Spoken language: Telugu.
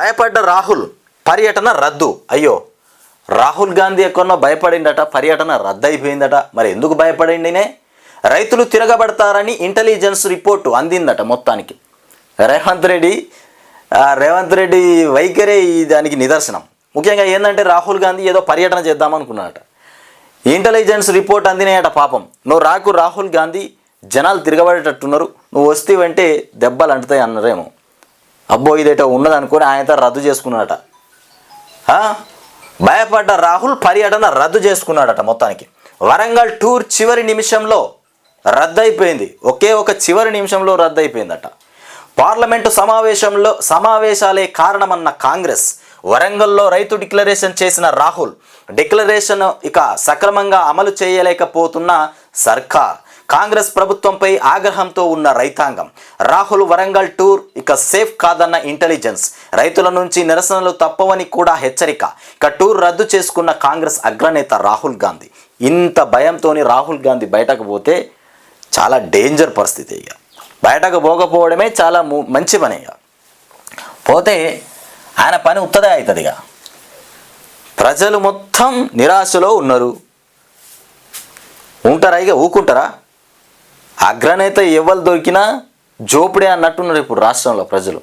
భయపడ్డ రాహుల్ పర్యటన రద్దు. అయ్యో రాహుల్ గాంధీ ఎక్కడో భయపడిందట పర్యటన రద్దు అయిపోయిందట మరి ఎందుకు భయపడిండినే రైతులు తిరగబడతారని ఇంటెలిజెన్స్ రిపోర్టు అందిందట మొత్తానికి. రేవంత్ రెడ్డి రేవంత్ రెడ్డి వైఖరే దానికి నిదర్శనం. ముఖ్యంగా ఏంటంటే రాహుల్ గాంధీ ఏదో పర్యటన చేద్దామనుకున్నాడట ఇంటెలిజెన్స్ రిపోర్ట్ అందినాయట పాపం. నువ్వు రాకు రాహుల్ గాంధీ జనాలు తిరగబడేటట్టున్నారు. నువ్వు వస్తేవంటే దెబ్బలు అంటుతాయి అన్నారేమో. అబ్బో ఇదేటో ఉన్నదనుకొని ఆయనతో రద్దు చేసుకున్నాడట. భయపడ్డ రాహుల్ పర్యటన రద్దు చేసుకున్నాడట మొత్తానికి. వరంగల్ టూర్ చివరి నిమిషంలో రద్దయిపోయింది. ఒకే ఒక చివరి నిమిషంలో రద్దయిపోయిందట. పార్లమెంటు సమావేశంలో సమావేశాలే కారణమన్న కాంగ్రెస్ వరంగల్లో రైతు డిక్లరేషన్ చేసిన రాహుల్ డిక్లరేషన్ ఇక సక్రమంగా అమలు చేయలేకపోతున్న సర్కార్. కాంగ్రెస్ ప్రభుత్వంపై ఆగ్రహంతో ఉన్న రైతాంగం. రాహుల్ వరంగల్ టూర్ ఇక సేఫ్ కాదన్న ఇంటెలిజెన్స్. రైతుల నుంచి నిరసనలు తప్పవని కూడా హెచ్చరిక. ఇక టూర్ రద్దు చేసుకున్న కాంగ్రెస్ అగ్రనేత రాహుల్ గాంధీ. ఇంత భయంతోని రాహుల్ గాంధీ బయటకు పోతే చాలా డేంజర్ పరిస్థితి ఇక. బయటకు పోకపోవడమే చాలా ము- మంచి పని ఇక. పోతే ఆయన పని ఉత్తదే అవుతుంది ఇక. ప్రజలు మొత్తం నిరాశలో ఉన్నారు. ఉంటారా ఇక? ఊకుంటారా? అగ్రనేత ఎవరు దొరికినా జోపిడే అన్నట్టున్నారు ఇప్పుడు రాష్ట్రంలో ప్రజలు.